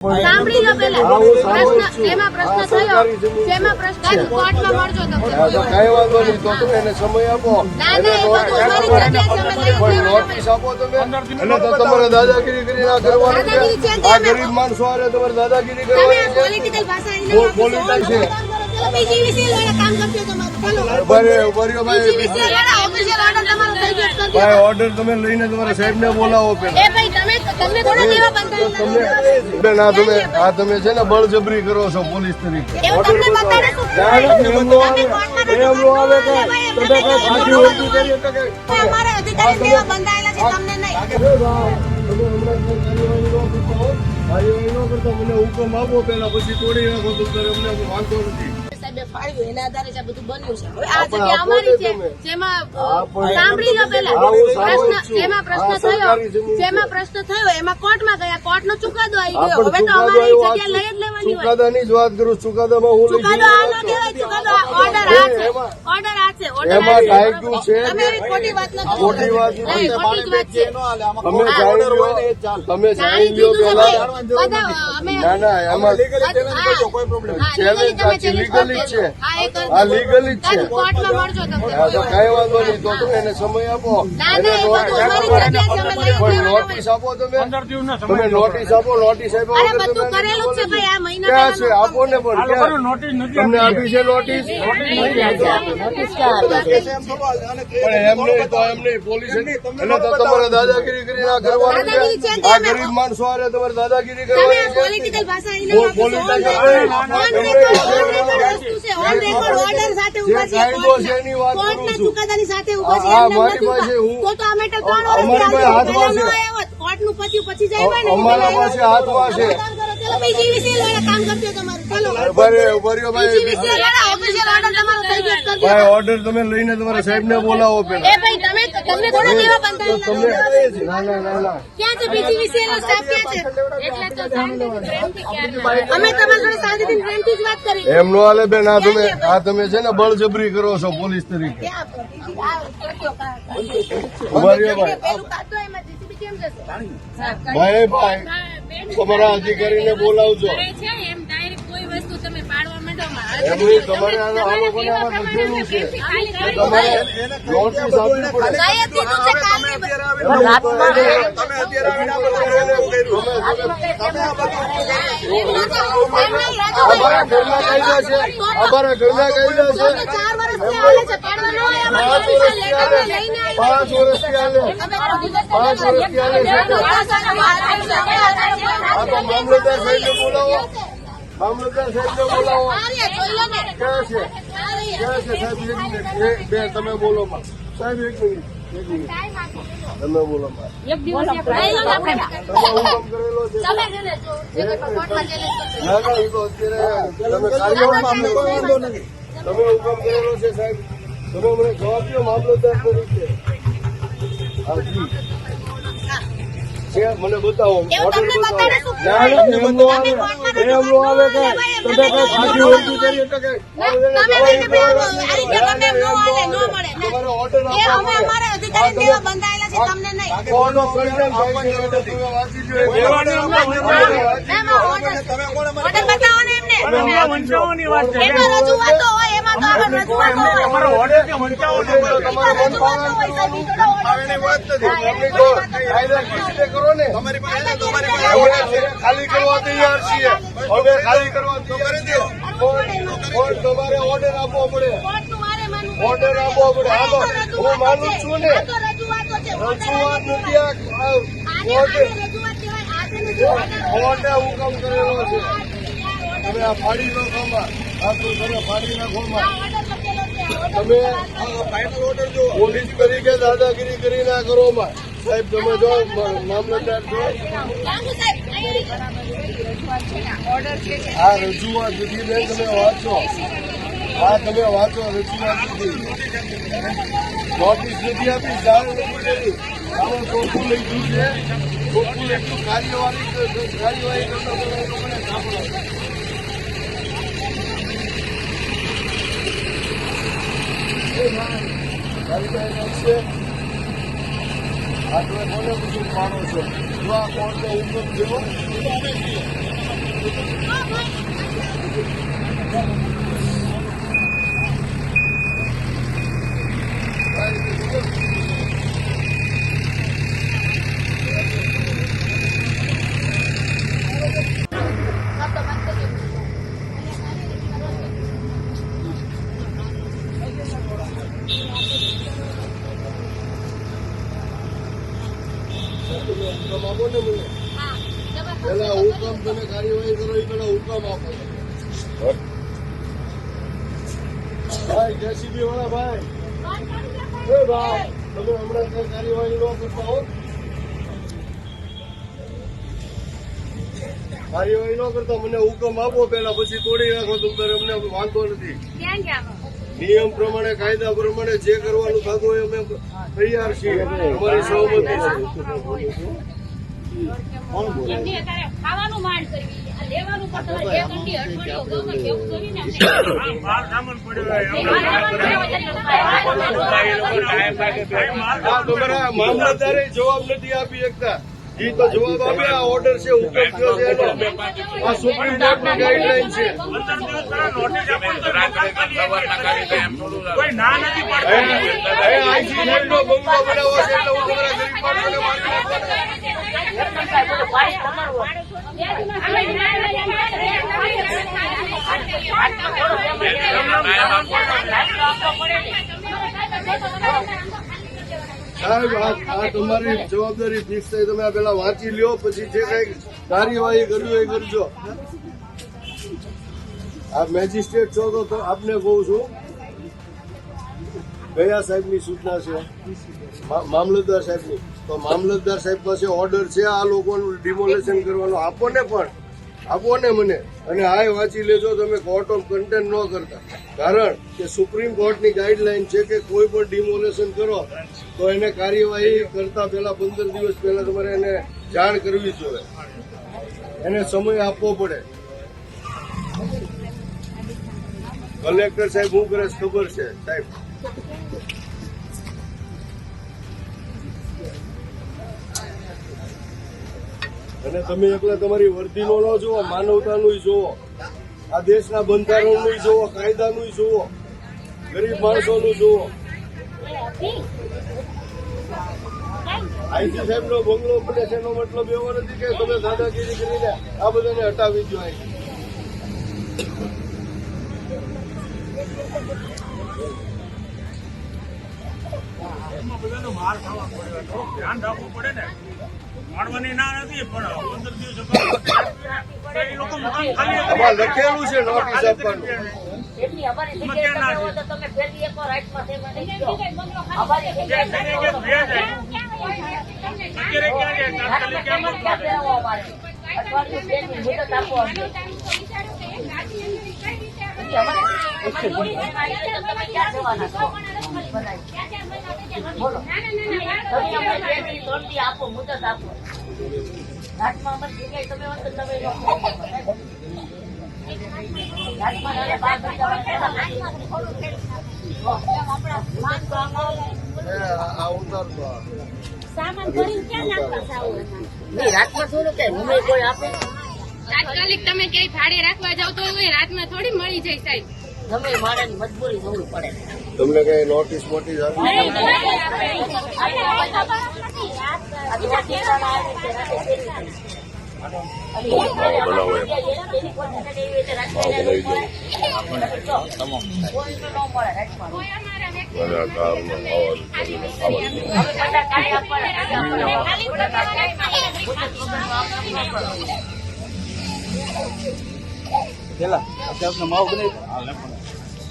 સાંભળી લો પહેલા હા, હું સાંભળું પ્રશ્ન એમાં પ્રશ્ન થયો જેમાં પ્રશ્ન કોર્ટમાં મળજો તમને હા, તો કઈ વાંધો નહીં તો તમે એને સમય આપો. ના, ના, એ બધું અમારી જગ્યાએ તમે લઈ પણ લેવાનો નોટિસ આપો તમે. અને તો તમારે દાદાગીરી કરી ના કરવાની આ ગરીબ માણસો. હારે તમારે દાદાગીરી કરવાની છે. પોલિટિકલ ભાષા છો. બીજી વિશે લઈને કામ કરજો તમારું ચાલો ઊભા રહ્યો, ઊભા રહ્યો ભાઈ વિશે તમારો કરી ઓર્ડર તમે લઈને તમારા સાહેબને બોલાવો પેલા એ ભાઈ તમે તમને થોડા દેવા બંધાયેલા તમે બેન આ તમે આ તમે છે ને બળજબરી કરો છો પોલીસ તરીકે એવું તમને બતાડે શું? એમ આવે. આવે કે ભાઈ, તમે કઈ સાચી ઉલટી કરી એટલે કે અમારા અધિકારી દેવા બંધાયેલા છે તમને નહીં હુકમ આપો પેલા પછી તોડી નાખો તો અમને વાંધો નથી સાહેબે ફાળવ્યું એના આધારે આ બધું બન્યું છે. હવે આ જગ્યા અમારી છે. જેમાં સાંભળી લો પહેલા. હા, હું સાંભળું પ્રશ્ન જેમાં પ્રશ્ન થયો. જેમાં પ્રશ્ન થયો એમાં કોર્ટમાં ગયા. કોર્ટનો ચુકાદો આવી ગયો. હવે તો અમારી જગ્યા લઈ જ લેવાની ચુકાદાની જ વાત કરું ચુકાદામાં હું ચુકાદો આ તમે જાણી લો તમે જાણી જાણી લો દીધું છે પેલા. ભાઈ. બધા અમે ના ના એમાં જ છે. આ લીગલી જ છે. કઈ વાંધો નહીં તો તમે એને સમય આપો. ના, એને ના, એ બધું અમારી જગ્યાએ છે, અમે લઈ પણ નોટિસ આપો તમે? તમે નોટિસ આપો નોટિસ આપો છે ક્યાં આપો ને પણ નોટિસ તમને આપી છે? નોટિસ પણ એમ તો એમ પોલીસ એટલે તમારે દાદાગીરી કરી ના કરવાની છે. આ ગરીબ માણસો તમારે દાદાગીરી કરવાની અમારી પાસે હાથમાં છે. ન આવ્યો હોત. કોર્ટનું પત્યું પછી જ આવ્યા ને. અમારા પેલા પાસે આવ્યા. હાથમાં છે. તમે કામ કરો. ચલો, બીજી વિશે લઈને કરજો તમારું. ચલો. ઊભા રહ્યો, ઊભા રહ્યો બીજી ભાઈ વિશે લઈને official order તમારો થઈ ગયો તો ભાઈ ઓર્ડર તમે લઈને તમારા સાહેબ ને બોલાવો પેલા એ ભાઈ તમે તમને થોડા દેવા તો ના ના ના ના ક્યાં છે બીજી નો સ્ટાફ ક્યાં છે એટલે તો શાંતિથી પ્રેમથી ક્યાં અમે તમારી જોડે શાંતિથી પ્રેમથી જ વાત કરી એમ નો હાલે બેન આ તમે આ તમે છે ને બળજબરી કરો છો પોલીસ તરીકે ઊભા રહ્યો ભાઈ ભાઈ ભાઈ તમારા અધિકારીને બોલાવજો. એમ ડાયરેક્ટ કોઈ વસ્તુ. એમની તમારે આ લોકોને આમાં લખેલું છે તમારે નોટિસ આપવી પડે અમારા ઘરના કાયદા છે પાંચ વર્ષથી આવી. પાંચ વર્ષથી છે આ તો મામલતદાર સાહેબ બોલાવો મામલતદાર સાહેબને બોલાવો. ક્યાં છે. ક્યાં છે? સાહેબ એક મિનિટ. બે તમે બોલો માં સાહેબ એક મિનિટ. એક મિનિટ. તમે બોલો માં તમે હુકમ કરેલો છે. તમે જેને જો જે કોઈ પણ કોર્ટમાં challenge કરશો. ના ના એ તો અત્યારે તમે કાર્યવાહીમાં અમને નથી. તમે હુકમ કરેલો છે સાહેબ. તમે મને જવાબ દો મામલતદાર તરીકે. હા, જી. છે મને બતાવો. બતાડે બતાવો. ના આવે. આવે કે તમે કઈ સાચી કરી એટલે કે તમે તમે રજૂઆતો હોય. ખાલી કરવા તૈયાર છીએ. હવે ખાલી કરવા તમારે ઓર્ડર આપવો પડે. ઓર્ડર આપવો પડે. હું માનું છું. ને. રજૂઆતો નથી ઓર્ડર હુકમ કરેલો છે. તમે આ ફાડી લો તો તમે પોલીસ તરીકે દાદાગીરી કરી ના કરો સાહેબ તમે જો મામલતદાર છો આ રજૂઆત સુધી બેન તમે વાંચો. આ તમે વાંચો રજૂઆત સુધી. નોટિસ નથી આપી જાણ નથી કરી. આમાં ચોખ્ખું લખ્યું છે. ચોખ્ખું એટલું કાર્યવાહી કાર્યવાહી કરતા আঠেরো বলে কিছু মানুষ দোয়া করলে উন্নত দেব કાર્યવાહી ન કરતા મને હુકમ આપો પેલા પછી તોડી નાખો તમે અમને વાંધો નથી. નિયમ પ્રમાણે કાયદા પ્રમાણે જે કરવાનું થતું હોય અમે તૈયાર છીએ. અમારી સહમતિ છે. ખાવાનું માંડ કરવી લેવાનું મામલતદારે જવાબ નથી આપી શકતા. ઈ તો જવાબ આપે, આ ઓર્ડર છે, હુકમ થયો છે. આ સુપ્રીમ કોર્ટની ગાઈડલાઈન છે બનાવવો છે એટલે હું તમારા ગરીબ માણસોને મારી નાખવાનો. સાહેબ, આ તમારી જવાબદારી ફિક્સ થઈ. તમે પેલા વાંચી લ્યો, પછી જે કઈ કાર્યવાહી કરવી એ કરજો. આ મેજિસ્ટ્રેટ છો તો- આપને કહું છું. કયા સાહેબની સૂચના છે. મામલતદાર સાહેબની. તો મામલતદાર સાહેબ પાસે ઓર્ડર છે આ લોકોનું ડિમોલેશન કરવાનો. આપો પણ. આપો ને મને. અને હાય વાંચી લેજો, તમે કોર્ટ ઓફ કન્ટેન્ટ ન કરતા. કારણ કે સુપ્રીમ કોર્ટની ગાઈડલાઈન છે કે કોઈ પણ ડિમોલેશન કરો, તો એને કાર્યવાહી કરતા પહેલા પંદર દિવસ પહેલા તમારે એને જાણ કરવી જોઈએ. એને સમય આપવો પડે. કલેક્ટર સાહેબ, હું કરે ખબર છે, સાહેબ. અને તમે એકલા તમારી વર્દીનો ન જુઓ, માનવતાનું જુઓ. આ દેશના બંધારણનું જુઓ, કાયદાનું જુઓ, ગરીબ માણસોનું જુઓ. આઈસી સાહેબ નો બંગલો પડે છે એનો મતલબ એવો નથી કે તમે દાદાગીરી કરીને આ બધાને હટાવી દો અહીં બધાનો માર ખાવા પડ્યો ધ્યાન રાખવું પડે ને. મારવાની ના નથી પણ પંદર દિવસ એ લોકો મકાન ખાલી લખેલું છે નોટિસ આપવાનું. એટલી અમારી જગ્યાએ તમે હો તો તમે પહેલી અમારી જગ્યાએ દી આપો, મુદત આપો. સામાન ભરીને ક્યાં નાખવા તાત્કાલિક તમે ક્યાંય ભાડે રાખવા જાવ તો એ રાતમાં થોડી મળી જાય સાહેબ. ગમે માણસની મજબૂરી જોવી પડે તમને કઈ નોટિસ મોટી પેલા આ બધા ઠેકાણા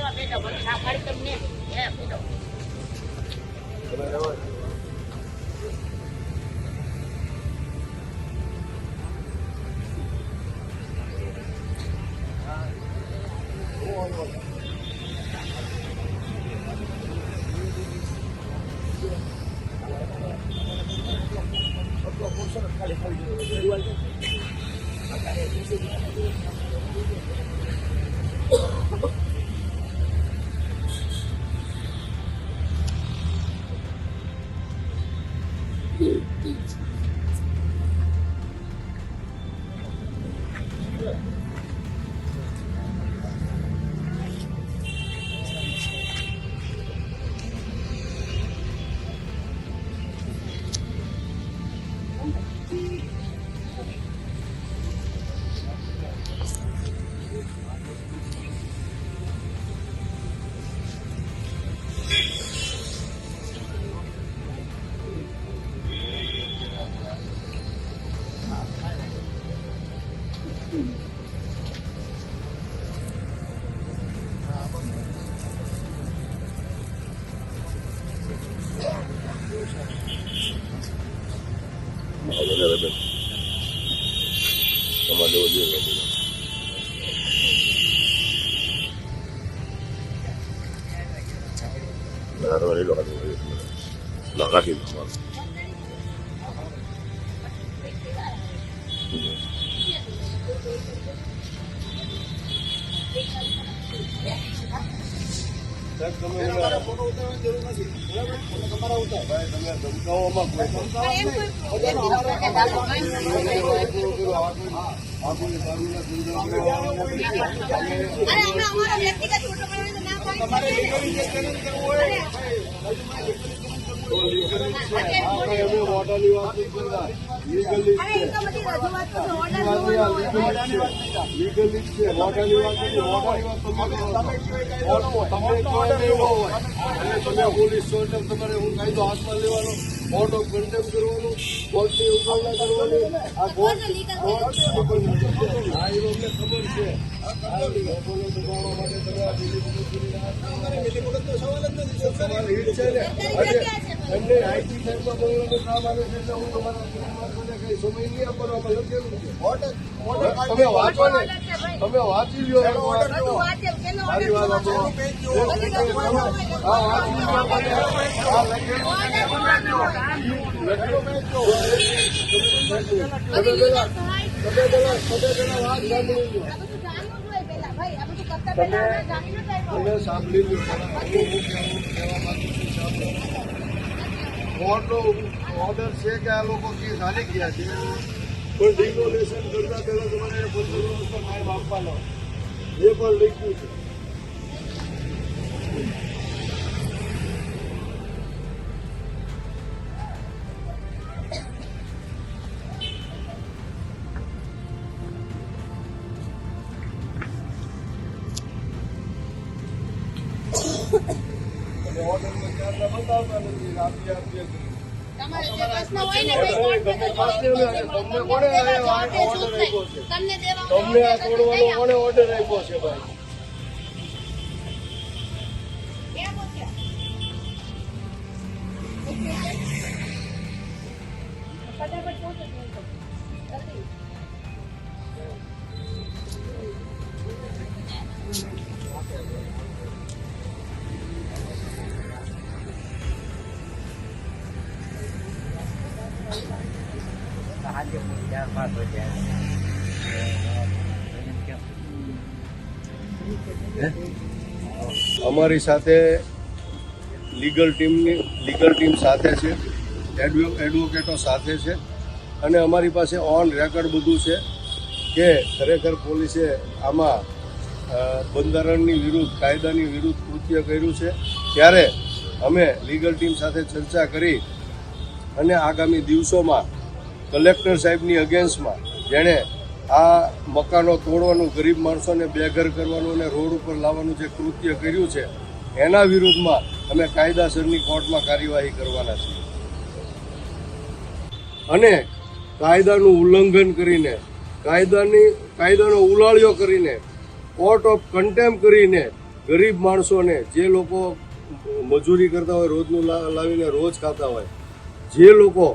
આવ્યા બેટા મને ના તમને હે બેટા. કોઈ પણ- એમ કોઈ વ્યક્તિનો પ્રકાર આ કોઈ દારૂના ધંધામાં અરે હમણાં અમારો વ્યક્તિગત photo પાડવાનો તમે છો. પોલીસ છો એટલે તમારે હું કાયદો હાથમાં લેવાનો મોટો કન્ટેમ કરવાનો કોર્ટની ઉકલના કરવાની આ કોર્ટ હા એ અમને ખબર છે લોકોને દબાવવા માટે તમે આ મિલીભગત કરીને સવાલ હિટ છે ને આજે એમને આઈટી સાહેબમાં બોલવાનું કામ આવે છે એટલે હું તમારા કઈ સમય નહીં આપવાનો આમાં લખેલું છે તમે વાંચો ને તમે વાંચી લ્યો મારી વાત. તમે સાંભળી લો આ બધું જાણવું જોઈએ પહેલા ભાઈ આ બધું કરતા પહેલા આપણે જાણીને જ આવ્યા તમે સાંભળી લો હું હું કહેવા માંગુ છું સાંભળો કોર્ટનો ઓર્ડર છે કે આ લોકો કેસ હાલી ગયા છે? પણ ડિગ્નોલેશન કરતા પહેલાં તમારે પંદર ટાઈમ આપવાનો. એ પણ લખ્યું છે. તમને જવાબ કોણે દેજો. આ ઓર્ડર આપ્યો છે? તમને દેવા તમને આ તોડવાનો કોણે ઓર્ડર આપ્યો છે ભાઈ? અમારી સાથે લીગલ ટીમની લીગલ ટીમ સાથે છે, એડવો, એડવોકેટો સાથે છે, અને અમારી પાસે ઓન રેકોર્ડ બધું છે કે ખરેખર પોલીસે આમાં બંધારણની વિરુદ્ધ, કાયદાની વિરુદ્ધ કૃત્ય કર્યું છે. ત્યારે અમે લીગલ ટીમ સાથે ચર્ચા કરી અને આગામી દિવસોમાં કલેક્ટર સાહેબની અગેન્સ્ટમાં જેણે આ મકાનો તોડવાનું, ગરીબ માણસોને બેઘર કરવાનું અને રોડ ઉપર લાવવાનું જે કૃત્ય કર્યું છે, એના વિરુદ્ધમાં અમે કાયદાસરની કોર્ટમાં કાર્યવાહી કરવાના છીએ. અને કાયદાનું ઉલ્લંઘન કરીને, કાયદાની, કાયદાનો ઉલાળ્યો કરીને, કોર્ટ ઓફ કન્ટેમ કરીને ગરીબ માણસોને જે લોકો મજૂરી કરતા હોય, રોજનું લાવીને રોજ ખાતા હોય, જે લોકો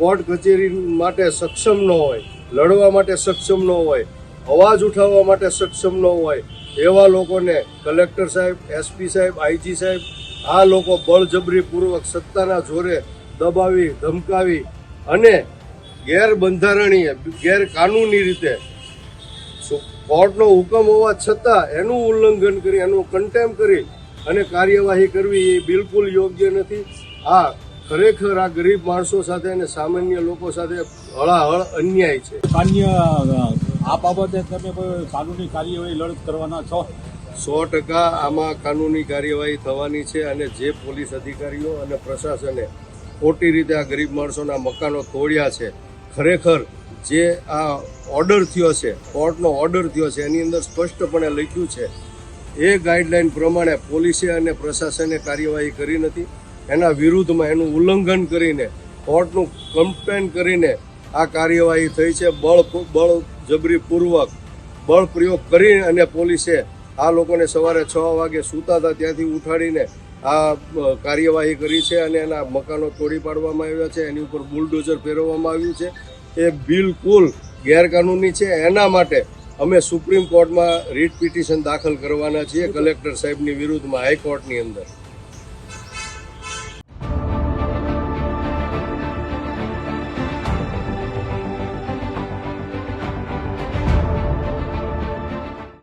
કોર્ટ કચેરી માટે સક્ષમ ન હોય, લડવા માટે સક્ષમ ન હોય, અવાજ ઉઠાવવા માટે સક્ષમ ન હોય, એવા લોકોને કલેક્ટર સાહેબ એસપી સાહેબ આઈજી સાહેબ, આ લોકો બળજબરીપૂર્વક સત્તાના જોરે દબાવી, ધમકાવી અને ગેરબંધારણીય, ગેરકાનૂની રીતે કોર્ટનો હુકમ હોવા છતાં એનું ઉલ્લંઘન કરી, એનું કન્ટેમ કરી અને કાર્યવાહી કરવી એ બિલકુલ યોગ્ય નથી. આ ખરેખર આ ગરીબ માણસો સાથે અને સામાન્ય લોકો સાથે હળાહળ અન્યાય છે. કાન્ય આ બાબતે તમે કોઈ કાનૂની કાર્યવાહી લડત કરવાના છો? સો ટકા આમાં કાનૂની કાર્યવાહી થવાની છે અને જે પોલીસ અધિકારીઓ અને પ્રશાસને ખોટી રીતે આ ગરીબ માણસોના મકાનો તોડ્યા છે ખરેખર જે આ ઓર્ડર થયો છે કોર્ટનો ઓર્ડર થયો છે એની અંદર સ્પષ્ટપણે લખ્યું છે એ ગાઈડલાઈન પ્રમાણે પોલીસે અને પ્રશાસને કાર્યવાહી કરી નથી. એના વિરુદ્ધમાં એનું ઉલ્લંઘન કરીને, કોર્ટનું કમ્પ્લેન કરીને આ કાર્યવાહી થઈ છે. બળ બળ જબરીપૂર્વક બળ પ્રયોગ કરી અને પોલીસે આ લોકોને સવારે છ વાગે સૂતા હતા, ત્યાંથી ઉઠાડીને આ કાર્યવાહી કરી છે અને એના મકાનો તોડી પાડવામાં આવ્યા છે. એની ઉપર બુલડોઝર ફેરવવામાં આવ્યું છે. એ બિલકુલ ગેરકાનૂની છે. એના માટે અમે સુપ્રીમ કોર્ટમાં રીટ પિટિશન દાખલ કરવાના છીએ. કલેક્ટર સાહેબની વિરુદ્ધમાં હાઈકોર્ટની અંદર.